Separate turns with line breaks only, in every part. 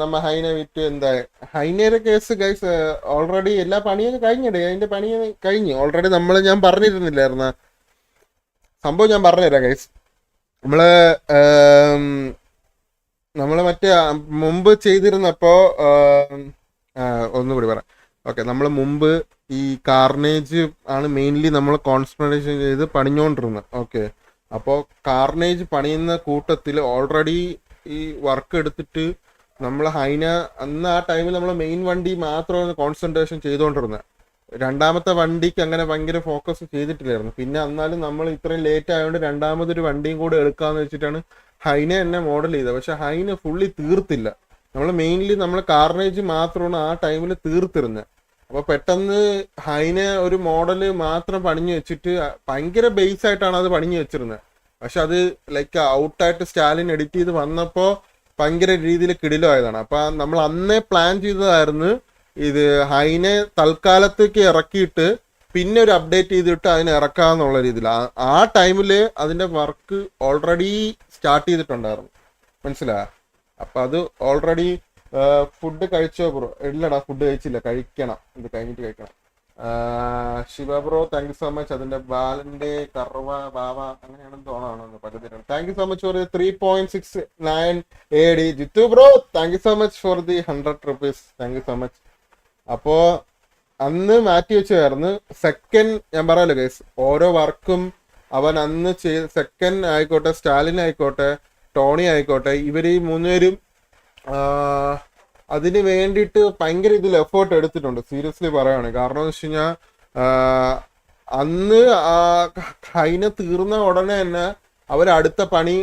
നമ്മ ഹൈന വിറ്റ് എന്താ ഹൈനയുടെ കേസ് ഗൈസ് ഓൾറെഡി എല്ലാ പണിയും കഴിഞ്ഞിടേ അതിന്റെ പണി കഴിഞ്ഞു. ഓൾറെഡി നമ്മൾ ഞാൻ പറഞ്ഞിരുന്നില്ലായിരുന്ന? സംഭവം ഞാൻ പറഞ്ഞുതരാം ഗൈസ് നമ്മൾ നമ്മൾ മറ്റേ മുമ്പ് ചെയ്തിരുന്നപ്പോ ഒന്നുകൂടി പറയാം ഓക്കെ നമ്മൾ മുമ്പ് ഈ കാർണേജ് ആണ് മെയിൻലി നമ്മൾ കോൺസെൻട്രേഷൻ ചെയ്ത് പണിഞ്ഞുകൊണ്ടിരുന്നത് ഓക്കെ അപ്പോൾ കാർണേജ് പണിയുന്ന കൂട്ടത്തിൽ ഓൾറെഡി ഈ വർക്ക് എടുത്തിട്ട് നമ്മൾ ഹൈന അന്ന് ആ ടൈമിൽ നമ്മൾ മെയിൻ വണ്ടി മാത്രമാണ് കോൺസെൻട്രേഷൻ ചെയ്തുകൊണ്ടിരുന്നത് രണ്ടാമത്തെ വണ്ടിക്ക് അങ്ങനെ ഭയങ്കര ഫോക്കസ് ചെയ്തിട്ടില്ലായിരുന്നു. പിന്നെ എന്നാലും നമ്മൾ ഇത്രയും ലേറ്റ് ആയതുകൊണ്ട് രണ്ടാമതൊരു വണ്ടിയും കൂടെ എടുക്കാന്ന് വെച്ചിട്ടാണ് ഹൈന എന്നെ മോഡൽ ചെയ്തത്. പക്ഷെ ഹൈന ഫുള്ളി തീർത്തില്ല. നമ്മൾ മെയിൻലി നമ്മൾ കാർണേജ് മാത്രമാണ് ആ ടൈമിൽ തീർത്തിരുന്നത് അപ്പൊ പെട്ടെന്ന് ഹൈന ഒരു മോഡൽ മാത്രം പണിഞ്ഞു വെച്ചിട്ട് ഭയങ്കര ബേസ് ആയിട്ടാണ് അത് പണിഞ്ഞു വെച്ചിരുന്നത് പക്ഷെ അത് ലൈക്ക് ഔട്ടായിട്ട് സ്റ്റാലിൻ എഡിറ്റ് ചെയ്ത് വന്നപ്പോ ഭയങ്കര രീതിയിൽ കിടിലമായതാണ്. അപ്പൊ നമ്മൾ അന്നേ പ്ലാൻ ചെയ്തതായിരുന്നു ഇത് ഹൈനെ തൽക്കാലത്തേക്ക് ഇറക്കിയിട്ട് പിന്നെ ഒരു അപ്ഡേറ്റ് ചെയ്തിട്ട് അതിനെ ഇറക്കാന്നുള്ള രീതിയിൽ ആ- ടൈമിൽ അതിന്റെ വർക്ക് ഓൾറെഡി സ്റ്റാർട്ട് ചെയ്തിട്ടുണ്ടായിരുന്നു. മനസ്സിലായ? അപ്പൊ അത് ഓൾറെഡി ഫുഡ് കഴിച്ചോ ബ്രോ ഇല്ലടാ ഫുഡ് കഴിച്ചില്ല. കഴിക്കണം. ഇത് കഴിഞ്ഞിട്ട് കഴിക്കണം. Shiva bro thank you so much അതിന്റെ ബാലന്റെ കർവ ബാവ അങ്ങനെയാണെന്ന് തോന്നാണെന്ന് പറ്റത്തില്ല thank you so much for three point six nine A D Jithu bro thank you so much for the hundred rupees thank you so much അപ്പോ അന്ന് മാറ്റി വെച്ചായിരുന്നു സെക്കൻഡ് ഞാൻ പറയാലോ ഗൈസ് ഓരോ വർക്കും അവൻ അന്ന് ചെയ്ത് സെക്കൻഡ് ആയിക്കോട്ടെ സ്റ്റാലിൻ ആയിക്കോട്ടെ ടോണി ആയിക്കോട്ടെ ഇവർ ഈ മൂന്നുപേരും അതിന് വേണ്ടിയിട്ട് ഭയങ്കര ഇതിൽ എഫേർട്ട് എടുത്തിട്ടുണ്ട്. സീരിയസ്ലി പറയാണ്. കാരണം എന്ന് വെച്ച് കഴിഞ്ഞാൽ അന്ന് ഹൈന തീർന്ന ഉടനെ തന്നെ അവരടുത്ത പണി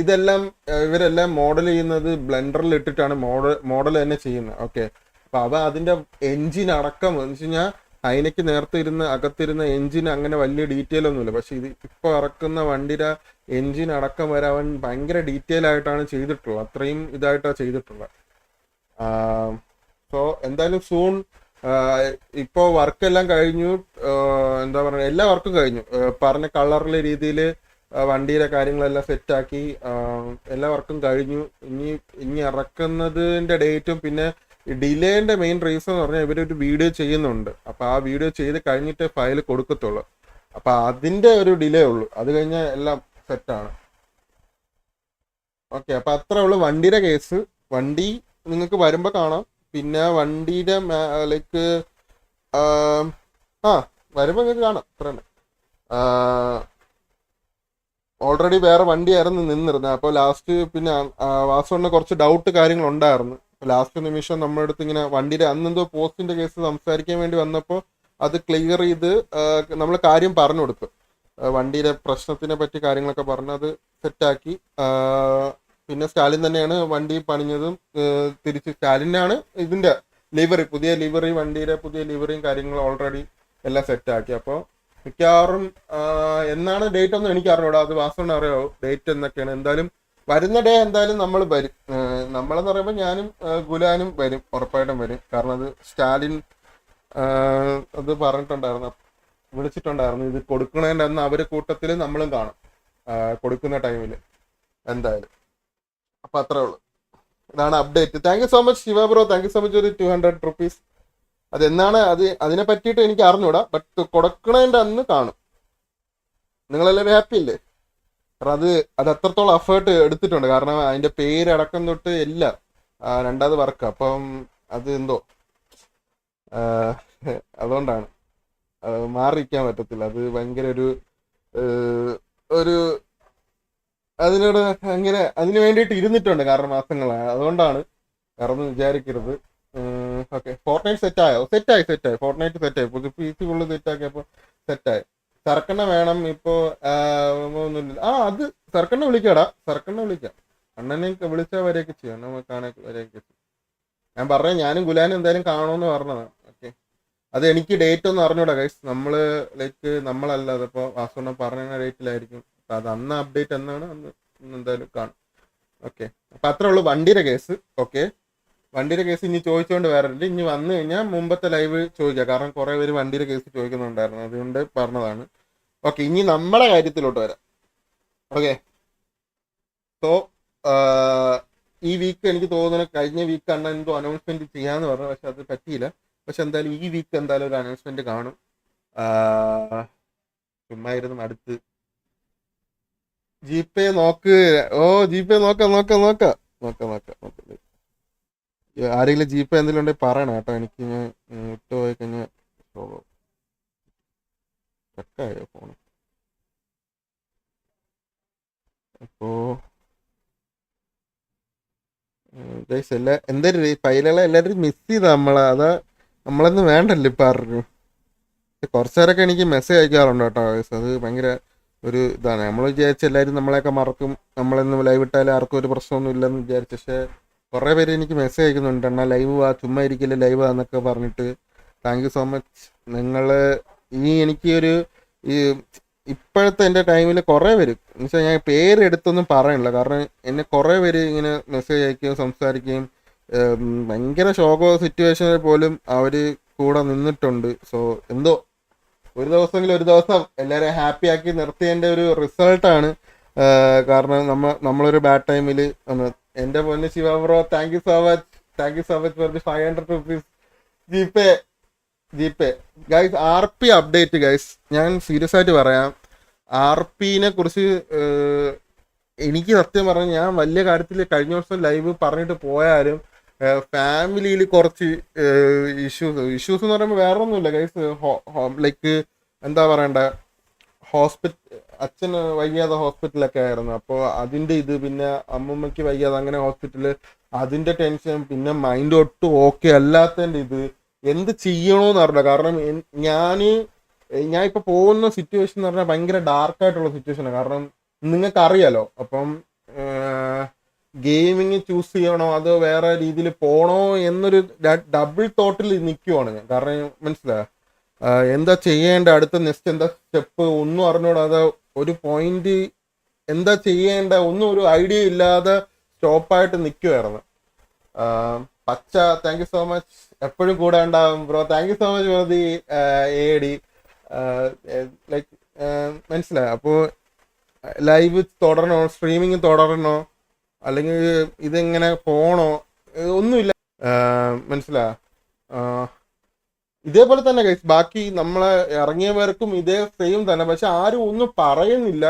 ഇതെല്ലാം ഇവരെല്ലാം മോഡൽ ചെയ്യുന്നത് ബ്ലെൻഡറിൽ ഇട്ടിട്ടാണ് മോഡൽ മോഡൽ തന്നെ ചെയ്യുന്നത് ഓക്കെ അപ്പൊ അവ അതിന്റെ എൻജിൻ അടക്കം എന്ന് വെച്ച് കഴിഞ്ഞാൽ നേരത്തെ ഇരുന്ന് അകത്തിരുന്ന എൻജിൻ അങ്ങനെ വലിയ ഡീറ്റെയിൽ ഒന്നുമില്ല. പക്ഷെ ഇത് ഇപ്പൊ ഇറക്കുന്ന വണ്ടിയുടെ എൻജിൻ അടക്കം വരെ അവൻ ഭയങ്കര ഡീറ്റെയിൽ ആയിട്ടാണ് ചെയ്തിട്ടുള്ളത്. അത്രയും ഇതായിട്ടാണ് ചെയ്തിട്ടുള്ളത്. സോ എന്തായാലും സൂൺ ഇപ്പോ വർക്കെല്ലാം കഴിഞ്ഞു എന്താ പറയുക എല്ലാ വർക്കും കഴിഞ്ഞു. പറഞ്ഞ കളറിലെ രീതിയിൽ വണ്ടിയിലെ കാര്യങ്ങളെല്ലാം സെറ്റാക്കി എല്ലാ വർക്കും കഴിഞ്ഞു. ഇനി ഇനി ഇറക്കുന്നതിന്റെ ഡേറ്റും പിന്നെ ഡിലേന്റെ മെയിൻ റീസൺ എന്ന് പറഞ്ഞാൽ ഇവരൊരു വീഡിയോ ചെയ്യുന്നുണ്ട്. അപ്പോൾ ആ വീഡിയോ ചെയ്ത് കഴിഞ്ഞിട്ട് ഫയൽ കൊടുക്കത്തുള്ളൂ. അപ്പൊ അതിന്റെ ഒരു ഡിലേ ഉള്ളൂ. അത് കഴിഞ്ഞാൽ എല്ലാം സെറ്റാണ്. ഓക്കെ അപ്പൊ അത്രേ ഉള്ളൂ വണ്ടിയുടെ കേസ്. വണ്ടി നിങ്ങൾക്ക് വരുമ്പോൾ കാണാം. പിന്നെ വണ്ടിയുടെ ലൈക്ക് ആ വരുമ്പോൾ നിങ്ങൾക്ക് കാണാം. അത്ര തന്നെ ഓൾറെഡി വേറെ വണ്ടിയായിരുന്നു നിന്നിരുന്നത്. അപ്പോൾ ലാസ്റ്റ് പിന്നെ വാസുവിന് കുറച്ച് ഡൗട്ട് കാര്യങ്ങൾ ഉണ്ടായിരുന്നു ലാസ്റ്റ് നിമിഷം നമ്മുടെ അടുത്ത് ഇങ്ങനെ വണ്ടിയുടെ അന്നെന്തോ പോസ്റ്റിന്റെ കേസ് സംസാരിക്കാൻ വേണ്ടി വന്നപ്പോൾ അത് ക്ലിയർ ചെയ്ത് നമ്മൾ കാര്യം പറഞ്ഞു കൊടുത്തു. വണ്ടിയുടെ പ്രശ്നത്തിനെ പറ്റി കാര്യങ്ങളൊക്കെ പറഞ്ഞ് അത് സെറ്റാക്കി പിന്നെ സ്റ്റാലിൻ തന്നെയാണ് വണ്ടി പണിഞ്ഞതും തിരിച്ച് സ്റ്റാലിനാണ് ഇതിന്റെ ലിവറി പുതിയ ലിവറി വണ്ടിയുടെ പുതിയ ലിവറിയും കാര്യങ്ങളും ഓൾറെഡി എല്ലാം സെറ്റാക്കി അപ്പോൾ മിക്കവാറും എന്നാണ് ഡേറ്റ് ഒന്നും എനിക്ക് അറിഞ്ഞൂടാ. അത് വാസ്തവം അറിയാവോ ഡേറ്റ് എന്നൊക്കെയാണ്. എന്തായാലും വരുന്ന ഡേ എന്തായാലും നമ്മൾ വരും. നമ്മളെന്ന് പറയുമ്പോൾ ഞാനും ഗുലാനും വരും. ഉറപ്പായിട്ടും വരും. കാരണം അത് സ്റ്റാലിൻ അത് പറഞ്ഞിട്ടുണ്ടായിരുന്നു. വിളിച്ചിട്ടുണ്ടായിരുന്നു. ഇത് കൊടുക്കണേന്റെ അന്ന് അവർ കൂട്ടത്തിൽ നമ്മളും കാണും. കൊടുക്കുന്ന ടൈമിൽ എന്തായാലും. അപ്പൊ അത്രേ ഉള്ളൂ. ഇതാണ് update thank you so much Shiva bro thank you so much ഒരു ടു ഹൺഡ്രഡ് റുപ്പീസ് അത് എന്നാണ് അത് അതിനെ പറ്റിയിട്ട് എനിക്ക് അറിഞ്ഞൂടാ ബട്ട് കൊടുക്കണതിന്റെ അന്ന് കാണും. നിങ്ങളെല്ലാവരും ഹാപ്പി അല്ലേ അത് അത് അത്രത്തോളം എഫേർട്ട് എടുത്തിട്ടുണ്ട്. കാരണം അതിന്റെ പേരടക്കം തൊട്ട് എല്ലാം രണ്ടാമത് വർക്ക് അപ്പം അത് എന്തോ അതുകൊണ്ടാണ്. അത് മാറിയിരിക്കാൻ പറ്റത്തില്ല. അത് ഭയങ്കര ഒരു ഒരു അതിനോട് അങ്ങനെ അതിന് വേണ്ടിയിട്ട് ഇരുന്നിട്ടുണ്ട് കാരണം മാസങ്ങളാണ് അതുകൊണ്ടാണ് കാരണം വിചാരിക്കരുത്. ഓക്കെ. ഫോർട്ട്നൈറ്റ് സെറ്റ് ആയോ സെറ്റായി സെറ്റായി. ഫോർട്ട്നൈറ്റ് സെറ്റായി. പുതിയ പി സി ഫുള്ള് സെറ്റാക്കിയപ്പോൾ സെറ്റായി. സർക്കണ്ണ വേണം ഇപ്പോ ആ, ഒന്നുമില്ല. ആ അത് സർക്കണ്ണ വിളിക്കാടാ. സർക്കണ്ണ വിളിക്കാം. അണ്ണനെ വിളിച്ചാൽ വരെയൊക്കെ ചെയ്യാം. അണ്ണ കാണാൻ വരെയൊക്കെ ചെയ്യും. ഞാൻ പറഞ്ഞു ഞാനും ഗുലാനും എന്തായാലും കാണുമെന്ന് പറഞ്ഞതാണ് ഓക്കെ. അത് എനിക്ക് ഡേറ്റ് ഒന്നും അറിഞ്ഞൂടാ ഗൈസ്. നമ്മൾ ലൈക്ക് നമ്മളല്ല അതിപ്പോ വാസുണ്ണം പറഞ്ഞ ഡേറ്റിലായിരിക്കും അപ്പൊ അത് അന്ന് അപ്ഡേറ്റ് എന്നാണ് അന്ന് എന്തായാലും കാണും. ഓക്കെ അപ്പൊ അത്രേ ഉള്ളൂ വണ്ടിയുടെ കേസ് ഓക്കെ വണ്ടിയുടെ കേസ് ഇനി ചോദിച്ചുകൊണ്ട് വേറെ ഇല്ല ഇനി വന്നു കഴിഞ്ഞാൽ മുമ്പത്തെ ലൈവ് ചോദിക്കാം. കാരണം കുറെ പേര് വണ്ടിയുടെ കേസ് ചോദിക്കുന്നുണ്ടായിരുന്നു. അതുകൊണ്ട് പറഞ്ഞതാണ്. ഓക്കെ ഇനി നമ്മളെ കാര്യത്തിലോട്ട് വരാം. ഓക്കെ സോ ഈ വീക്ക് എനിക്ക് തോന്നുന്നു കഴിഞ്ഞ വീക്ക് അണ്ണ എന്തോ അനൗൺസ്മെന്റ് ചെയ്യാന്ന് പറഞ്ഞു. പക്ഷെ അത് പറ്റിയില്ല. പക്ഷെ എന്തായാലും ഈ വീക്ക് എന്തായാലും ഒരു അനൗൺസ്മെന്റ് കാണും. ചുമ്മാ ഇരുന്ന് അടുത്ത് ജി പേ നോക്ക്. ഓ ജി പേ നോക്കാം നോക്കാം നോക്കാം. നോക്കാം നോക്കാം നോക്കാം. ആരെങ്കിലും ജി പേ എന്തെങ്കിലും ഉണ്ടെങ്കിൽ പറയണം കേട്ടോ. എനിക്ക് ഞാൻ വിട്ടുപോയി കഴിഞ്ഞാൽ കട്ടായോ ഫോൺ അപ്പോ എല്ലാ എന്തായാലും ഈ പൈലകളെ എല്ലാവരും മിസ് ചെയ്താ നമ്മളെ? അതാ നമ്മളൊന്നും വേണ്ടല്ലോ ഇപ്പൊ ആർക്കും കുറച്ചു എനിക്ക് മെസ്സേജ് അയക്കാറുണ്ട് കേട്ടോ അത് ഭയങ്കര ഒരു ഇതാണ്. നമ്മൾ വിചാരിച്ച എല്ലാവരും നമ്മളെയൊക്കെ മറക്കും. നമ്മളെന്ന് ലൈവ് ഇട്ടാലും ആർക്കും ഒരു പ്രശ്നമൊന്നും ഇല്ലെന്ന് വിചാരിച്ചു. പക്ഷേ കുറേ പേര് എനിക്ക് മെസ്സേജ് അയക്കുന്നുണ്ട്. എന്നാ ലൈവ് വാ. ചുമ്മാ ഇരിക്കില്ല ലൈവ് ആന്നൊക്കെ പറഞ്ഞിട്ട്. താങ്ക് യു സോ മച്ച് നിങ്ങൾ ഈ എനിക്ക് ഒരു ഈ ഇപ്പോഴത്തെ എന്റെ ടൈമിൽ കുറേ പേര്. എന്നുവെച്ചാൽ ഞാൻ പേരെടുത്തൊന്നും പറയണില്ല കാരണം എന്നെ കുറേ പേര് ഇങ്ങനെ മെസ്സേജ് അയക്കുകയും സംസാരിക്കുകയും ഭയങ്കര ശോകോ സിറ്റുവേഷനിൽ പോലും അവർ കൂടെ നിന്നിട്ടുണ്ട്. സോ എന്തോ ഒരു ദിവസമെങ്കിലും ഒരു ദിവസം എല്ലാവരെയും ഹാപ്പി ആക്കി നിർത്തിയതിന്റെ ഒരു റിസൾട്ടാണ് കാരണം നമ്മൾ നമ്മളൊരു ബാഡ് ടൈമിൽ എന്റെ പൊന്ന് Shiva bro thank you so much thank you so much for the five hundred rupees G pay G pay guys R P update guys ഞാൻ സീരിയസ് ആയിട്ട് പറയാം. ആർ പിനെ കുറിച്ച് എനിക്ക് സത്യം പറഞ്ഞാൽ ഞാൻ വലിയ കാര്യത്തിൽ കഴിഞ്ഞ ദിവസം ലൈവ് പറഞ്ഞിട്ട് പോയാലും ഫാമിലിയിൽ കുറച്ച് ഇഷ്യൂസ് ഇഷ്യൂസ് എന്ന് പറയുമ്പോൾ വേറെ ഒന്നുമില്ല ഗൈസ് ലൈക്ക് എന്താ പറയണ്ട? ഹോസ്പിറ്റൽ അച്ഛന് വയ്യാതെ ഹോസ്പിറ്റലൊക്കെ ആയിരുന്നു. അപ്പോൾ അതിന്റെ ഇത് പിന്നെ അമ്മൂമ്മയ്ക്ക് വയ്യാതെ അങ്ങനെ ഹോസ്പിറ്റൽ അതിന്റെ ടെൻഷൻ പിന്നെ മൈൻഡ് ഒട്ടും ഓക്കെ അല്ലാത്തതിന്റെ ഇത്. എന്ത് ചെയ്യണമെന്ന് അറിയില്ല. കാരണം ഞാൻ ഞാൻ ഇപ്പോൾ പോകുന്ന സിറ്റുവേഷൻ എന്ന് പറഞ്ഞാൽ ഭയങ്കര ഡാർക്കായിട്ടുള്ള സിറ്റുവേഷനാണ് കാരണം നിങ്ങൾക്ക് അറിയാലോ അപ്പം ഗെയിമിങ് ചൂസ് ചെയ്യണോ അതോ വേറെ രീതിയിൽ പോണോ എന്നൊരു ഡബിൾ തോട്ടിൽ നിൽക്കുവാണ് ഞാൻ. കാരണം മനസ്സിലായോ? എന്താ ചെയ്യേണ്ട? അടുത്ത നെക്സ്റ്റ് എന്താ സ്റ്റെപ്പ് ഒന്നും അറിഞ്ഞൂടാതെ ഒരു പോയിന്റ് എന്താ ചെയ്യേണ്ട? ഒന്നും ഒരു ഐഡിയ ഇല്ലാതെ സ്റ്റോപ്പായിട്ട് നിൽക്കുമായിരുന്നു പച്ച താങ്ക് യു സോ മച്ച് എപ്പോഴും കൂടെ ഉണ്ടാവും bro thank you so much for the D like മനസ്സിലായി? അപ്പോൾ ലൈവ് തുടരണോ? സ്ട്രീമിങ് തുടരണോ? അല്ലെങ്കിൽ ഇതെങ്ങനെ പോണോ? ഒന്നുമില്ല. മനസ്സിലാ? ഇതേപോലെ തന്നെ ഗൈസ് ബാക്കി നമ്മളെ ഇറങ്ങിയവർക്കും ഇതേ സെയിം തന്നെ. പക്ഷെ ആരും ഒന്നും പറയുന്നില്ല.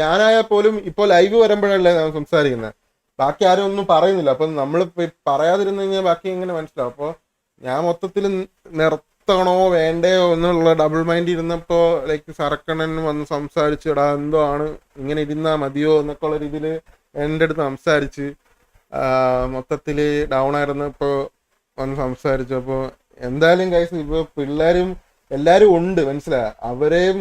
ഞാനായാൽ പോലും ഇപ്പോൾ ലൈവ് വരുമ്പോഴല്ലേ ഞാൻ സംസാരിക്കുന്നത് ബാക്കി ആരും ഒന്നും പറയുന്നില്ല. അപ്പൊ നമ്മൾ പറയാതിരുന്നു കഴിഞ്ഞാൽ ബാക്കി എങ്ങനെ മനസ്സിലാവും? അപ്പോൾ ഞാൻ മൊത്തത്തിൽ നിർത്തണോ വേണ്ടയോ എന്നുള്ള ഡബിൾ മൈൻഡ് ഇരുന്നപ്പോൾ ലൈക്ക് സറക്കണൻ വന്ന് സംസാരിച്ചിടാ എന്തോ ആണ്? ഇങ്ങനെ ഇരുന്നാ മതിയോ? എന്നൊക്കെ ഉള്ള രീതിയിൽ എന്റെ അടുത്ത് സംസാരിച്ച് മൊത്തത്തിൽ ഡൗൺ ആയിരുന്നു. ഇപ്പോൾ വന്ന് സംസാരിച്ചു. അപ്പോൾ എന്തായാലും കൈസ് ഇപ്പോൾ പിള്ളേരും എല്ലാവരും ഉണ്ട്. മനസ്സിലായ? അവരെയും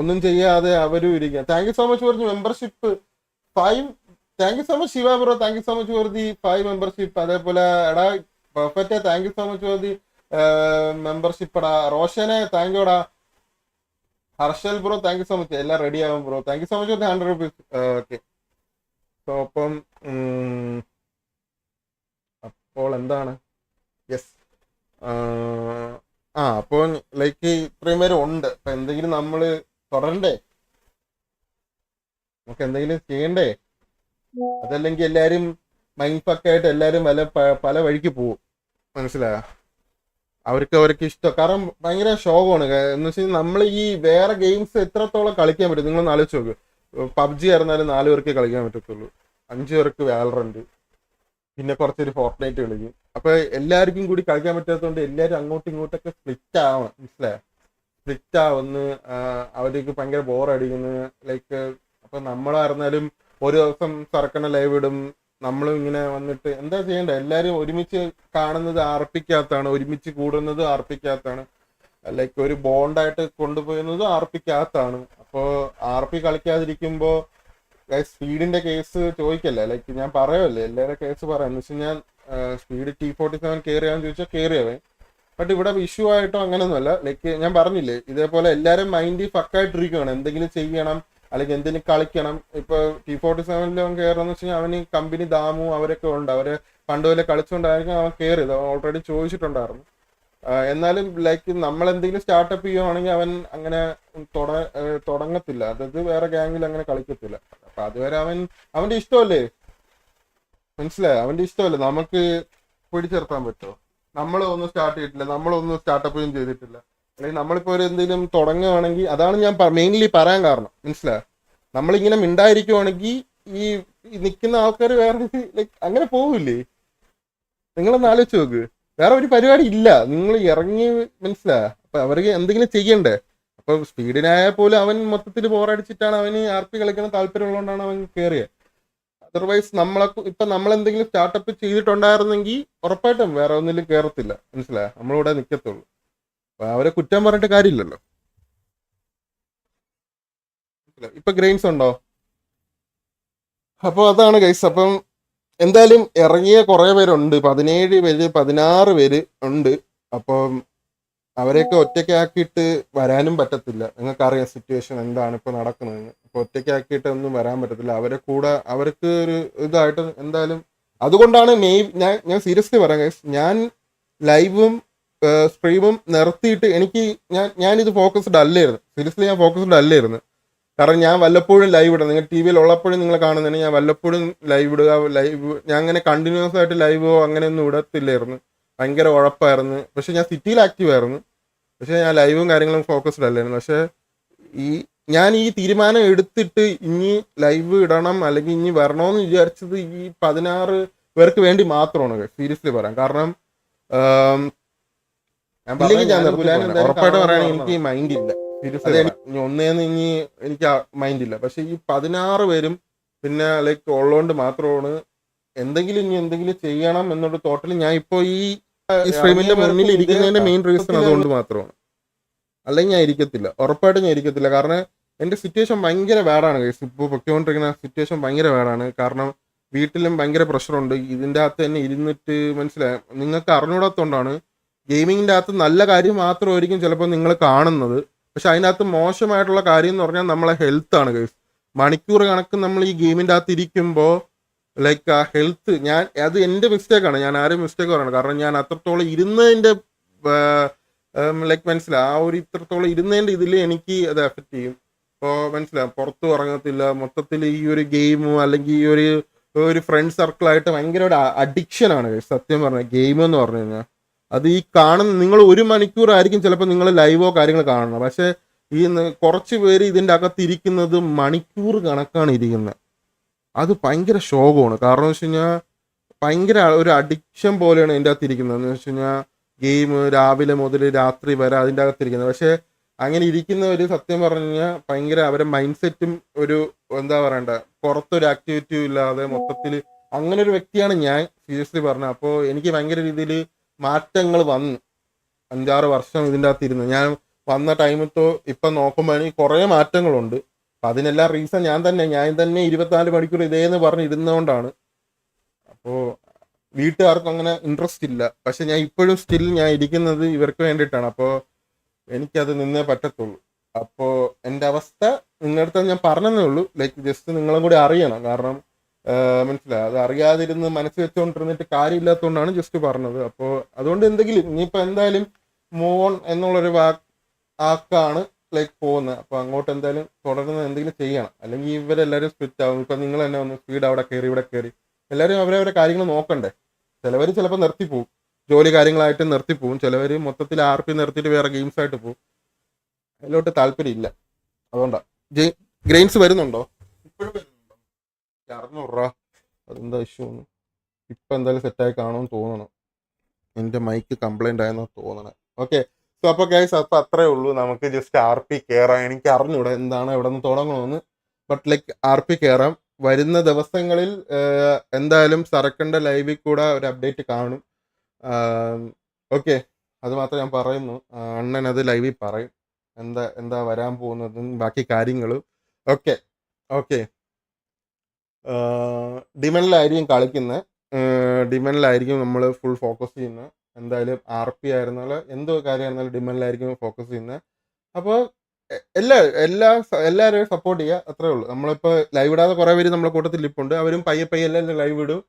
ഒന്നും ചെയ്യാതെ അവരും ഇരിക്കുക thank you so much for the membership five thank you so much Shiva bro thank you so much for the five membership അതേപോലെ എടാ perfect thank you so much for the membership എടാ. റോഷനെ താങ്ക് യു എടാ. Harshal bro thank you so much എല്ലാം ready ആവും bro thank you so much for the hundred rupees okay so അപ്പം അപ്പോൾ എന്താണ്? യെസ് ആ അപ്പോൾ ലൈക്ക് ഇത്രയും പേര് ഉണ്ട്. അപ്പം എന്തെങ്കിലും നമ്മൾ തുടരണ്ടേ? നമുക്ക് എന്തെങ്കിലും ചെയ്യണ്ടേ? അതല്ലെങ്കിൽ എല്ലാവരും മൈൻഡ് ഫക്കായിട്ട് എല്ലാരും പല പല വഴിക്ക് പോവും. മനസ്സിലായോ? അവർക്ക് അവർക്ക് ഇഷ്ടം. കാരണം ഭയങ്കര ശോകമാണ്. എന്ന് വെച്ചാൽ നമ്മൾ ഈ വേറെ ഗെയിംസ് എത്രത്തോളം കളിക്കാൻ പറ്റും? നിങ്ങളൊന്ന് ആലോചിച്ച് നോക്ക്. പബ്ജി ആയിരുന്നാലും നാല് പേർക്ക് കളിക്കാൻ പറ്റത്തുള്ളൂ. അഞ്ചു പേർക്ക് വാലറന്റ് പിന്നെ കുറച്ചൊരു ഫോർട്ട്നൈറ്റ് കളിക്കും. അപ്പൊ എല്ലാവർക്കും കൂടി കളിക്കാൻ പറ്റാത്തതുകൊണ്ട് എല്ലാവരും അങ്ങോട്ടും ഇങ്ങോട്ടൊക്കെ സ്പ്ലിറ്റ് ആവണം. മനസ്സിലായോ? സ്പ്ലിറ്റ് ആവുന്ന. അവർക്ക് ഭയങ്കര ബോറടിക്കുന്നു ലൈക്ക് അപ്പൊ നമ്മളായിരുന്നാലും ഒരു ദിവസം സർക്കണ ലൈവ് ഇടും. നമ്മളും ഇങ്ങനെ വന്നിട്ട് എന്താ ചെയ്യണ്ട? എല്ലാരും ഒരുമിച്ച് കാണുന്നത് ആർപ്പിക്കാത്താണ് ഒരുമിച്ച് കൂടുന്നത് ആർപ്പിക്കാത്താണ് ലൈക്ക് ഒരു ബോണ്ടായിട്ട് കൊണ്ടുപോകുന്നത് ആർപ്പിക്കാത്താണ് ആർ പി കളിക്കാതിരിക്കുമ്പോ സ്പീഡിന്റെ കേസ് ചോദിക്കല്ലേ? ലൈക്ക് ഞാൻ പറയുമല്ലേ എല്ലാവരുടെ കേസ് പറയാം. എന്ന് വെച്ചാൽ ഞാൻ സ്പീഡ് ടി ഫോർട്ടി സെവൻ കയറിയാന്ന് ചോദിച്ചാൽ കയറിയവൻ ബട്ട് ഇവിടെ ഇഷ്യൂ ആയിട്ടോ അങ്ങനെയൊന്നുമല്ല ലൈക്ക് ഞാൻ പറഞ്ഞില്ലേ ഇതേപോലെ എല്ലാവരും മൈൻഡ് ഫക്കായിട്ടിരിക്കുകയാണ് എന്തെങ്കിലും ചെയ്യണം അല്ലെങ്കിൽ എന്തെങ്കിലും കളിക്കണം. ഇപ്പൊ ടി ഫോർട്ടി സെവനിൽ അവൻ കയറുന്ന വെച്ച് അവന് കമ്പനി ദാമു അവരൊക്കെ ഉണ്ട്. അവർ പണ്ട് പോലെ കളിച്ചുകൊണ്ടായിരിക്കും അവൻ കയറിയത് ഓൾറെഡി ചോദിച്ചിട്ടുണ്ടായിരുന്നു. എന്നാലും ലൈക്ക് നമ്മൾ എന്തെങ്കിലും സ്റ്റാർട്ടപ്പ് ചെയ്യുവാണെങ്കിൽ അവൻ അങ്ങനെ തുട- തുടങ്ങത്തില്ല. അതായത് വേറെ ഗാങ്ങിൽ അങ്ങനെ കളിക്കത്തില്ല. അപ്പൊ അതുവരെ അവൻ അവന്റെ ഇഷ്ടമല്ലേ? മനസ്സിലായോ? അവന്റെ ഇഷ്ടമല്ലേ? നമുക്ക് പിടിച്ചിർത്താൻ പറ്റുമോ? നമ്മൾ ഒന്നും സ്റ്റാർട്ട് ചെയ്തിട്ടില്ല. നമ്മളൊന്നും സ്റ്റാർട്ടപ്പും ചെയ്തിട്ടില്ല. അല്ലെങ്കിൽ നമ്മളിപ്പോ ഒരു എന്തെങ്കിലും തുടങ്ങുകയാണെങ്കിൽ അതാണ് ഞാൻ മെയിൻലി പറയാൻ കാരണം. മനസ്സിലായോ? നമ്മളിങ്ങനെ മിണ്ടായിരിക്കുവാണെങ്കിൽ ഈ നിൽക്കുന്ന ആൾക്കാർ വേറെ അങ്ങനെ പോവില്ലേ? നിങ്ങളൊന്ന് ആലോചിച്ച് നോക്ക്. വേറെ ഒരു പരിപാടി ഇല്ല. നിങ്ങൾ ഇറങ്ങി മനസ്സിലാ. അപ്പൊ അവർക്ക് എന്തെങ്കിലും ചെയ്യണ്ടേ? അപ്പൊ സ്പീഡിനായാൽ പോലും അവൻ മൊത്തത്തിൽ ബോറടിച്ചിട്ടാണ് അവന് ആർ പി കളിക്കുന്ന താല്പര്യമുള്ളതുകൊണ്ടാണ് അവൻ കയറിയത് അതർവൈസ് നമ്മളെ ഇപ്പൊ നമ്മൾ എന്തെങ്കിലും സ്റ്റാർട്ടപ്പ് ചെയ്തിട്ടുണ്ടായിരുന്നെങ്കിൽ ഉറപ്പായിട്ടും വേറെ ഒന്നിലും കയറത്തില്ല മനസ്സിലായ നമ്മളിവിടെ നിൽക്കത്തുള്ളൂ അപ്പൊ അവരെ കുറ്റം പറഞ്ഞിട്ട് കാര്യമില്ലല്ലോ. ഇപ്പൊ ഗ്രെയിൻസ് ഉണ്ടോ? അപ്പൊ അതാണ് ഗൈസ് അപ്പം എന്തായാലും ഇറങ്ങിയ കുറേ പേരുണ്ട്. പതിനേഴ് പേര് പതിനാറ് പേര് ഉണ്ട്. അപ്പം അവരെയൊക്കെ ഒറ്റയ്ക്കാക്കിയിട്ട് വരാനും പറ്റത്തില്ല. നിങ്ങൾക്കറിയാം സിറ്റുവേഷൻ എന്താണ് ഇപ്പൊ നടക്കുന്നത് അപ്പൊ ഒറ്റയ്ക്കാക്കിയിട്ട് ഒന്നും വരാൻ പറ്റത്തില്ല. അവരെ കൂടെ അവർക്ക് ഒരു ഇതായിട്ട് എന്തായാലും അതുകൊണ്ടാണ് മെയ് ഞാൻ ഞാൻ സീരിയസ്ലി പറയാം ഗൈസ് ഞാൻ ലൈവും സ്ട്രീമും നിർത്തിയിട്ട് എനിക്ക് ഞാൻ ഞാനിത് ഫോക്കസ്ഡ് അല്ലായിരുന്നു. സീരിയസ്ലി ഞാൻ ഫോക്കസ്ഡ് അല്ലായിരുന്നു. കാരണം ഞാൻ വല്ലപ്പോഴും ലൈവ് ഇടാം. നിങ്ങൾ ടി വിയിൽ ഉള്ളപ്പോഴും നിങ്ങൾ കാണുന്നതിന് ഞാൻ വല്ലപ്പോഴും ലൈവ് ഇടുക ലൈവ് ഞാൻ അങ്ങനെ കണ്ടിന്യൂസ് ആയിട്ട് ലൈവോ അങ്ങനെയൊന്നും ഇടത്തില്ലായിരുന്നു. ഭയങ്കര ഉഴപ്പായിരുന്നു. പക്ഷെ ഞാൻ സിറ്റിയിൽ ആക്റ്റീവ് ആയിരുന്നു. പക്ഷെ ഞാൻ ലൈവും കാര്യങ്ങളും ഫോക്കസ്ഡ് അല്ലായിരുന്നു. പക്ഷേ ഈ ഞാൻ ഈ തീരുമാനം എടുത്തിട്ട് ഇനി ലൈവ് ഇടണം അല്ലെങ്കിൽ ഇനി വരണമെന്ന് വിചാരിച്ചത് ഈ പതിനാറ് പേർക്ക് വേണ്ടി മാത്രമാണ്. സീരിയസ്ലി പറയാം. കാരണം ഞാൻ ഉറപ്പായിട്ട് പറയുകയാണെങ്കിൽ എനിക്ക് മൈൻഡ് ഇല്ല. ഇനി ഒന്നേന്ന് ഇനി എനിക്ക് മൈൻഡ് ഇല്ല. പക്ഷെ ഈ പതിനാറ് പേരും പിന്നെ ലൈക്ക് ഉള്ളതുകൊണ്ട് മാത്രമാണ് എന്തെങ്കിലും ഇനി എന്തെങ്കിലും ചെയ്യണം എന്നുള്ള തോട്ടിൽ ഞാൻ ഇപ്പോ ഈ സ്ട്രീമിന്റെ മുന്നിൽ ഇരിക്കുന്നതിന്റെ മെയിൻ റീസൺ അതുകൊണ്ട് മാത്രമാണ്. അല്ലെങ്കിൽ ഞാൻ ഇരിക്കത്തില്ല. ഉറപ്പായിട്ടും ഞാൻ ഇരിക്കത്തില്ല. കാരണം എന്റെ സിറ്റുവേഷൻ ഭയങ്കര ബാഡാണ് കേസ് ഇപ്പോൾ പൊക്കോണ്ടിരിക്കുന്ന സിറ്റുവേഷൻ ഭയങ്കര ബാഡാണ് കാരണം വീട്ടിലും ഭയങ്കര പ്രഷറുണ്ട് ഇതിന്റെ അകത്ത് തന്നെ ഇരുന്നിട്ട് മനസ്സിലായി നിങ്ങൾക്ക് അറിഞ്ഞൂടാത്തോണ്ടാണ് ഗെയിമിങ്ങിന്റെ അകത്ത് നല്ല കാര്യം മാത്രമായിരിക്കും ചിലപ്പോൾ നിങ്ങൾ കാണുന്നത്. പക്ഷെ അതിനകത്ത് മോശമായിട്ടുള്ള കാര്യം എന്ന് പറഞ്ഞാൽ നമ്മളെ ഹെൽത്ത് ആണ് ഗൈസ് മണിക്കൂർ കണക്ക് നമ്മൾ ഈ ഗെയിമിന്റെ അകത്ത് ഇരിക്കുമ്പോൾ ലൈക്ക് ആ ഹെൽത്ത് ഞാൻ അത് എന്റെ മിസ്റ്റേക്കാണ് ഞാൻ ആരും മിസ്റ്റേക്ക് പറയണം കാരണം ഞാൻ അത്രത്തോളം ഇരുന്നതിന്റെ ലൈക്ക് മനസ്സിലായി. ആ ഒരു ഇത്രത്തോളം ഇരുന്നതിന്റെ ഇതിൽ എനിക്ക് അത് എഫക്റ്റ് ചെയ്യും. ഇപ്പോൾ മനസ്സിലാവും പുറത്തു ഇറങ്ങത്തില്ല. മൊത്തത്തിൽ ഈ ഒരു ഗെയിമും അല്ലെങ്കിൽ ഈ ഒരു ഒരു ഫ്രണ്ട് സർക്കിളായിട്ട് ഭയങ്കര ഒരു അഡിക്ഷനാണ് സത്യം പറഞ്ഞാൽ. ഗെയിം എന്ന് പറഞ്ഞു കഴിഞ്ഞാൽ. അത് ഈ കാണുന്ന നിങ്ങൾ ഒരു മണിക്കൂറായിരിക്കും ചിലപ്പോൾ നിങ്ങൾ ലൈവോ കാര്യങ്ങൾ കാണണം പക്ഷേ ഈ കുറച്ച് പേര് ഇതിന്റെ അകത്തിരിക്കുന്നത് മണിക്കൂർ കണക്കാണ് ഇരിക്കുന്നത്. അത് ഭയങ്കര ശോകമാണ്. കാരണം വെച്ച് കഴിഞ്ഞാൽ ഭയങ്കര ഒരു അഡിക്ഷൻ പോലെയാണ് ഇതിന്റെ അകത്ത് ഇരിക്കുന്നത്. എന്ന് വെച്ച് കഴിഞ്ഞാൽ ഗെയിം രാവിലെ മുതൽ രാത്രി വരെ അതിന്റെ അകത്ത് ഇരിക്കുന്നത്. പക്ഷേ അങ്ങനെ ഇരിക്കുന്ന ഒരു സത്യം പറഞ്ഞു കഴിഞ്ഞാൽ ഭയങ്കര അവരെ മൈൻഡ് സെറ്റും ഒരു എന്താ പറയണ്ട പുറത്തൊരു ആക്ടിവിറ്റിയും ഇല്ലാതെ മൊത്തത്തിൽ അങ്ങനെ ഒരു വ്യക്തിയാണ് ഞാൻ. സീരിയസ്ലി പറഞ്ഞത് അപ്പോൾ എനിക്ക് ഭയങ്കര രീതിയിൽ മാറ്റങ്ങൾ വന്നു അഞ്ചാറ് വർഷം ഇതിന്റെ അകത്ത് ഇരുന്നു. ഞാൻ വന്ന ടൈമത്തോ ഇപ്പം നോക്കുമ്പോൾ കുറേ മാറ്റങ്ങളുണ്ട്. അപ്പം അതിനെല്ലാം റീസൺ ഞാൻ തന്നെ ഞാൻ തന്നെ ഇരുപത്തിനാല് മണിക്കൂർ ഇതേന്ന് പറഞ്ഞ് ഇരുന്നതുകൊണ്ടാണ് അപ്പോൾ വീട്ടുകാർക്കും അങ്ങനെ ഇൻട്രസ്റ്റ് ഇല്ല. പക്ഷെ ഞാൻ ഇപ്പോഴും സ്റ്റിൽ ഞാൻ ഇരിക്കുന്നത് ഇവർക്ക് വേണ്ടിയിട്ടാണ്. അപ്പോൾ എനിക്കത് നിന്നേ പറ്റത്തുള്ളൂ. അപ്പോൾ എന്റെ അവസ്ഥ നിങ്ങളുടെ അടുത്ത് ഞാൻ പറഞ്ഞതേ ഉള്ളൂ. ലൈക്ക് ജസ്റ്റ് നിങ്ങളും കൂടി അറിയണം. കാരണം മനസ്സിലായി. അത് അറിയാതിരുന്ന് മനസ്സ് വെച്ചുകൊണ്ടിരുന്നിട്ട് കാര്യമില്ലാത്തതുകൊണ്ടാണ് ജസ്റ്റ് പറഞ്ഞത്. അപ്പോൾ അതുകൊണ്ട് എന്തെങ്കിലും ഇനിയിപ്പോൾ എന്തായാലും മൂവ് ഓൺ എന്നുള്ളൊരു വാക്ക് ആക്കാണ് ലൈക്ക് പോകുന്നത്. അപ്പോൾ അങ്ങോട്ട് എന്തായാലും തുടർന്ന് എന്തെങ്കിലും ചെയ്യണം. അല്ലെങ്കിൽ ഇവരെല്ലാവരും സ്പിറ്റ് ആവും. ഇപ്പം നിങ്ങൾ തന്നെ ഒന്ന് സ്പീഡ് അവിടെ കയറി ഇവിടെ കയറി. എല്ലാവരും അവരവരെ കാര്യങ്ങൾ നോക്കണ്ടേ? ചിലവർ ചിലപ്പോൾ നിർത്തിപ്പോവും ജോലി കാര്യങ്ങളായിട്ട് നിർത്തിപ്പോവും ചിലവർ മൊത്തത്തിൽ ആർ പി നിർത്തിയിട്ട് വേറെ ഗെയിംസ് ആയിട്ട് പോകും അതിലോട്ട് താല്പര്യമില്ല. അതുകൊണ്ടാണ് ഗ്രെയിൻസ് വരുന്നുണ്ടോ? ഇപ്പോഴും അറുന്നൂറ് രൂപ. അതെന്താ ഇഷ്യൂ ഒന്ന് ഇപ്പം എന്തായാലും സെറ്റായി കാണുമെന്ന് തോന്നണം. എന്റെ മൈക്ക് കംപ്ലൈന്റ് ആയെന്ന് തോന്നണേ. ഓക്കെ സോ അപ്പോൾ ഗൈസ് അപ്പോൾ അത്രേ ഉള്ളൂ. നമുക്ക് ജസ്റ്റ് ആർ പി കയറാം എനിക്ക് അറിഞ്ഞൂടെ എന്താണ് എവിടെ നിന്ന് തുടങ്ങണമെന്ന് ബട്ട് ലൈക്ക് ആർ പി കയറാം വരുന്ന ദിവസങ്ങളിൽ എന്തായാലും സറക്കണ്ട ലൈവിൽ കൂടെ ഒരു അപ്ഡേറ്റ് കാണും. ഓക്കെ അത് മാത്രം ഞാൻ പറയുന്നു. അണ്ണൻ അത് ലൈവിൽ പറയും. എന്താ എന്താ വരാൻ പോകുന്നതും ബാക്കി കാര്യങ്ങളും. ഓക്കെ ഓക്കെ ഡിമനിലായിരിക്കും കളിക്കുന്നത് ഡിമനിലായിരിക്കും നമ്മൾ ഫുൾ ഫോക്കസ് ചെയ്യുന്നത് എന്തായാലും ആർ പി ആയിരുന്നാലും എന്തോ കാര്യമായിരുന്നാലും ഡിമനിലായിരിക്കും ഫോക്കസ് ചെയ്യുന്നത് അപ്പോൾ എല്ലാ എല്ലാ എല്ലാവരും എല്ലാവരെയും സപ്പോർട്ട് ചെയ്യുക അത്രേ ഉള്ളൂ. നമ്മളിപ്പോൾ ലൈവ് ഇടാതെ കുറേ പേര് നമ്മളെ കൂട്ടത്തിൽ ഇപ്പുണ്ട്. അവരും പയ്യെ പയ്യെ എല്ലാം ലൈവ് ഇടും.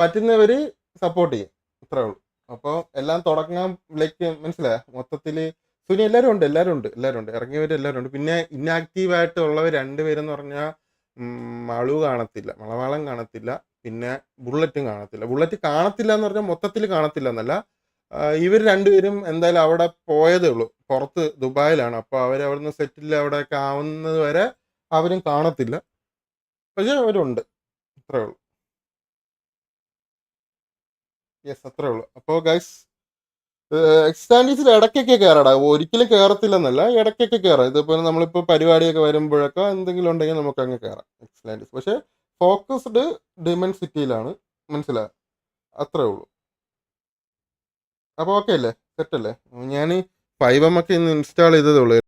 പറ്റുന്നവർ സപ്പോർട്ട് ചെയ്യും. അത്രേ ഉള്ളൂ. അപ്പോൾ എല്ലാം തുടങ്ങാൻ ലൈക്ക് മനസ്സിലായ? മൊത്തത്തിൽ സുനി എല്ലാവരും ഉണ്ട് എല്ലാവരും ഉണ്ട് എല്ലാവരും ഉണ്ട്. ഇറങ്ങിയവർ എല്ലാവരും ഉണ്ട്. പിന്നെ ഇന്നാക്റ്റീവ് രണ്ട് ഉള്ളവർ രണ്ടുപേരെന്ന് പറഞ്ഞാൽ മളു കാണത്തില്ല മളവാളം കാണത്തില്ല പിന്നെ ബുള്ളറ്റും കാണത്തില്ല. ബുള്ളറ്റ് കാണത്തില്ല എന്ന് പറഞ്ഞാൽ മൊത്തത്തിൽ കാണത്തില്ല എന്നല്ല ഇവർ രണ്ടുപേരും എന്തായാലും അവിടെ പോയതേ ഉള്ളൂ. പുറത്ത് ദുബായിലാണ്. അപ്പോൾ അവർ അവിടുന്ന് സെറ്റിൽ അവിടെയൊക്കെ ആവുന്നത് വരെ അവരും കാണത്തില്ല. പക്ഷേ അവരുണ്ട്. അത്രേ ഉള്ളൂ. യെസ് അത്രേ ഉള്ളൂ. അപ്പോൾ ഗൈസ് എക്സ്റ്റാൻഡീസിൽ ഇടയ്ക്കൊക്കെ കയറാടാ ഒരിക്കലും കയറത്തില്ലെന്നല്ല ഇടയ്ക്കൊക്കെ കയറാം ഇതിപ്പോൾ നമ്മളിപ്പോൾ പരിപാടിയൊക്കെ വരുമ്പോഴൊക്കെ എന്തെങ്കിലും ഉണ്ടെങ്കിൽ നമുക്ക് അങ്ങ് കയറാം എക്സ്റ്റാൻഡീസ് പക്ഷേ ഫോക്കസ്ഡ് ഡിമൻ സിറ്റിയിലാണ് മനസ്സിലായ? അത്രേ ഉള്ളൂ. അപ്പോൾ ഓക്കെ അല്ലേ? സെറ്റ് അല്ലേ? ഞാൻ ഫൈവ് എം ഒക്കെ ഇന്ന് ഇൻസ്റ്റാൾ ചെയ്തതേ ഉള്ളൂ.